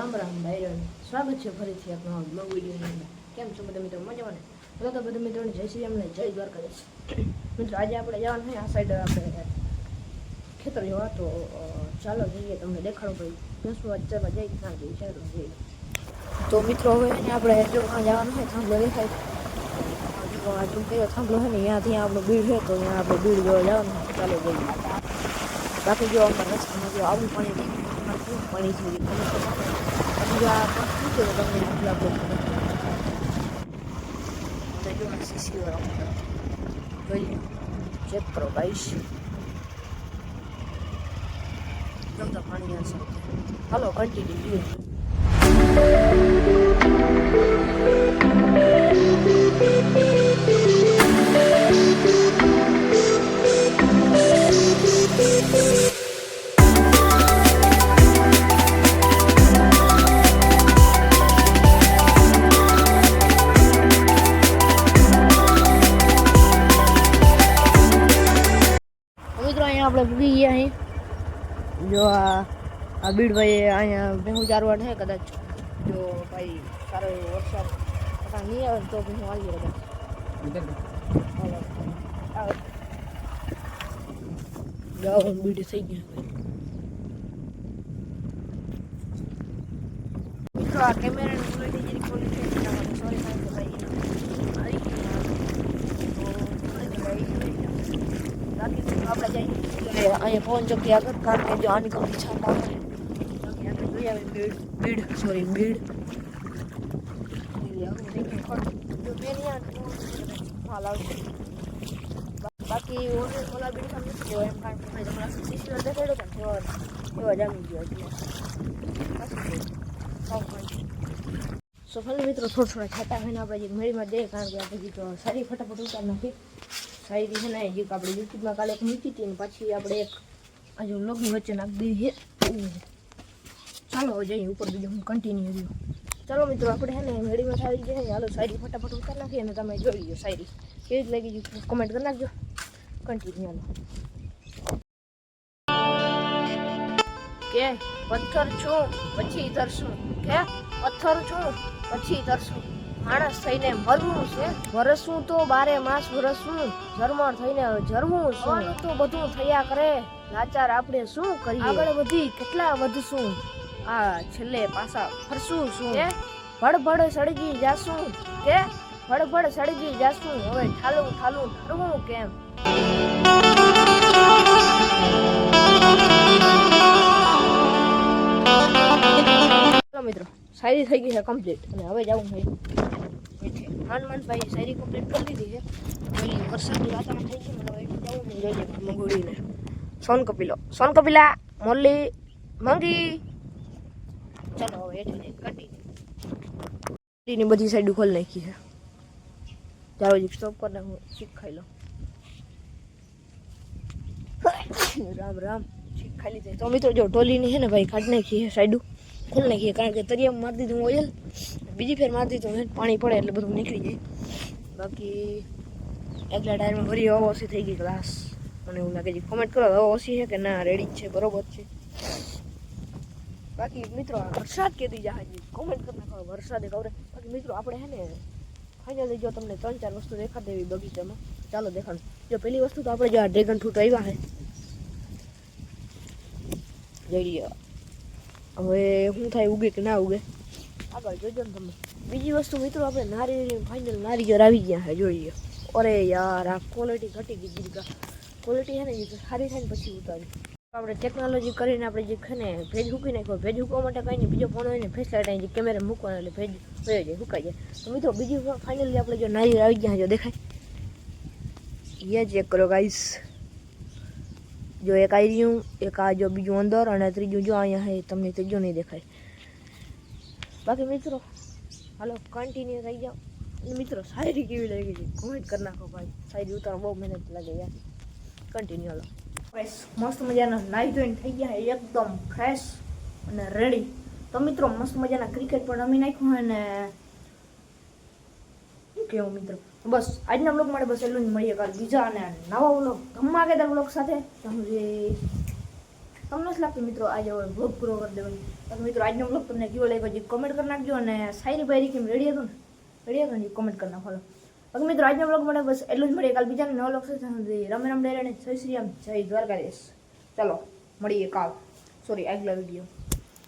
રામ રામ ભાઈઓ સ્વાગત છે ફરીથી આપણા બ્લોગ વિડીયોની અંદર કેમ છો બધા મિત્રો મજામાં ને બધા તો બધા મિત્રોને જય શ્રી રામને જય દ્વારકાધીશ મિત્રો આજે આપણે જવાનું છે આ સાઈડ આપણે ખેતર જવા તો અ, ચાલો જઈએ તમને દેખાડો ભાઈ દસમા ચરવા જઈ ના જઈએ ચાલો જઈએ તો મિત્રો હવે એને આપણે જો આ જવાનું છે થાંભલો દેખાય જો આ જો કયો થાંભલો છે ને ત્યાંથી આપણું બીડ છે તો ત્યાં આપણે બીડ જોવા જવાનું છે. ચાલો જઈએ બાકી જો અમારા રસ્તામાં જો આવું પાણી શું છે તો તમને ખબર પડે. તો જો આ સીસીઓ રમતો. જોઈ લો. ચેક કરો ગાઈશ રમતા પાણી હશે હાલો કન્ટિન્યુ મિત્રો, અહીંયા આપણે ભૂગી ગયા અહીં જો આ આ બીડભાઈ અહીંયા ભેહું ચારવા છે, કદાચ જો ભાઈ સારો એવો વરસાદ કદાચ નહીં આવે તો ભેહું આવી કદાચ. આવે. બીડ થઈ ગયા કેમેરાની ક્વોલિટી જેની ક્વોલિટી છે એના માટે સોરી કારણ કે ભાઈ આવી ગઈ બાકી તો આપણે જઈએ અહીંયા પવન ચોકી આગળ, કારણ કે આની કંપની છાપ આપણે જોઈ આવે બીડ બીડ સોરી બીડ બાકી ઓલે બીડ સામે નથી જોવા એમ, કારણ કે પણ એવા એવા જામી ગયો એટલે સો મિત્રો થોડા થોડા છાતા હોય આપણે જે મેળીમાં જઈએ, કારણ કે આપણે તો સારી ફટાફટ ઉતાર નાખી. સારી છે ને જે આપણે યુટ્યુબમાં કાલે એક મૂકી હતી ને પછી આપણે એક હજુ લોગની વચ્ચે નાખી દીધી છે. ઓહ. ચાલો, હવે જઈએ ઉપર બીજું હું કન્ટિન્યુ રહ્યું. ચાલો મિત્રો, આપણે છે ને, મેળીમાં સારી છે ને હાલો શાયરી ફટાફટ ઉતાર નાખીએ અને તમે જોઈ લો શાયરી. કેવી જ લાગી કમેન્ટ કરી નાખજો. કન્ટિન્યુ હાલો. કે, પથ્થર છું, પછી તરશું કે, પથ્થર છું, પછી તરશું માણસ થઈને મરવું છે? વરસવું તો બારે માસ વરસવું ઝરમર થઈને જરવું છે. તો બધું થયા કરે. લાચાર આપણે શું કરીએ? આગળ વધી કેટલા વધશું? આ છેલ્લે પાછા ફરશું શું? ભડભડ સળગી જાશું. કે ભડભડ સળગી જાશું. હવે ઠાલું ઠાલું ઠરવું કેમ? મિત્રો. શાયરી થઈ ગઈ છે કમ્પ્લીટ અને હવે જવું છે. મીઠે માન માન ભાઈ શાયરી કમ્પ્લીટ કરી દીધી છે. ઓલી વરસાદની વાતાવરણ થઈ ગયું મને હવે જવું છે. જોઈએ મંગોડીને. સોન કપિલો. સોન કપિલા મોરલી મંગી ચાલો હવે હેઠે જઈ કટી ની બધી સાઈડ ખોલી નાખી છે. ચાલો જી સ્ટોપ કરી નાખું. ચીક ખાઈ લો. રામ રામ. ચીક ખાઈ લીધી. તો મિત્રો જો ટોલીની છે ને ભાઈ કાઢી નાખી છે સાઈડું ખોલી નાખીએ કારણ કે તરિયામાં મારી દીધું ઓઇલ બીજી ફેર મારી દીધું છે પાણી પડે એટલે બધું નીકળી જાય બાકી એકલા ટાયરમાં ભરી હવા ઓછી થઈ ગઈ ગ્લાસ મને એવું લાગે છે. કોમેન્ટ કરો, હવા ઓછી છે કે ના? રેડી જ છે. બરોબર છે. બાકી મિત્રો, આ વરસાદ કેદી જાય છે કોમેન્ટ કરી નાખો વરસાદે ખબર બાકી મિત્રો, આપણે હે ને ફાઇનલી જો તમને ત્રણ ચાર વસ્તુ દેખાડ દેવી બગીચામાં. ચાલો દેખાડું. જો પેલી વસ્તુ તો આપણે જો આ ડ્રેગન ફ્રૂટ આવ્યા છે જઈ લ્યો. હવે શું થાય ઉગે કે ના ઉગે? આગળ જોજો ને તમે. બીજી વસ્તુ મિત્રો આપણે નારિયેળ ફાઇનલ નારિયેળ આવી ગયા છે જોઈએ અરે યાર આ ક્વોલિટી ઘટી ગઈ દીર્ઘા. ક્વોલિટી છે ને સારી થાય ને પછી ઉતારી. આપણે ટેકનોલોજી કરીને આપણે જે છે ને ભેજ મૂકી નાખ્યો ભેજ મૂકવા માટે કંઈ નહીં બીજો ફોન હોય ને ફેસ લાઇટ અહીં કેમેરા મૂકવાનો એટલે ભેજ વયો જાય સુકાઈ જાય. તો મિત્રો બીજી ફાઇનલી આપણે જો નારિયેળ આવી ગયા જો દેખાય. એ ચેક કરો ગાઈસ જો એક આવી રહ્યું, એક આ જો બીજું અંદર અને ત્રીજું જો અહીંયા હે, તમને ત્રીજું નહીં દેખાય. બાકી મિત્રો, હાલો કન્ટિન્યુ થઈ જાઓ. અને મિત્રો, શાયરી કેવી લાગી છે? કોમેન્ટ કરી નાખો ભાઈ. શાયરી ઉતારો બહુ મહેનત લાગે યાર. કન્ટિન્યુ હાલો. ફ્રેશ મસ્ત મજાના નાઈ ધોઈને થઈ ગયા એકદમ ફ્રેશ અને રેડી તો મિત્રો, મસ્ત મજાના ક્રિકેટ પણ રમી નાખ્યું અને શું કહેવું મિત્રો? બસ, આજના બ્લોગ માટે બસ એટલું જ. મળીએ કાલ બીજા અને નવા બ્લોગ ધમાકેદાર બ્લોગ સાથે? તમને તમને નથી લાગતું મિત્રો, આજે હવે બ્લોગ પૂરો કરી દેવાનો? તો મિત્રો, આજનો બ્લોગ તમને કેવો લાગ્યો જે કોમેન્ટ કરી નાખજો અને સાયરી ભાઈ કેમ રેડી હતો ને? રેડી હતો ને કોમેન્ટ કરી નાખો બાકી મિત્રો, આજનો બ્લોગ માટે બસ એટલું જ. મળીએ કાલ બીજાને નવા બ્લોગ સાથે. રામ રામ ડેરાને જય શ્રી રામ, જય દ્વારકાધીશ. ચાલો, મળીએ કાલ. સોરી આગલા વીડિયો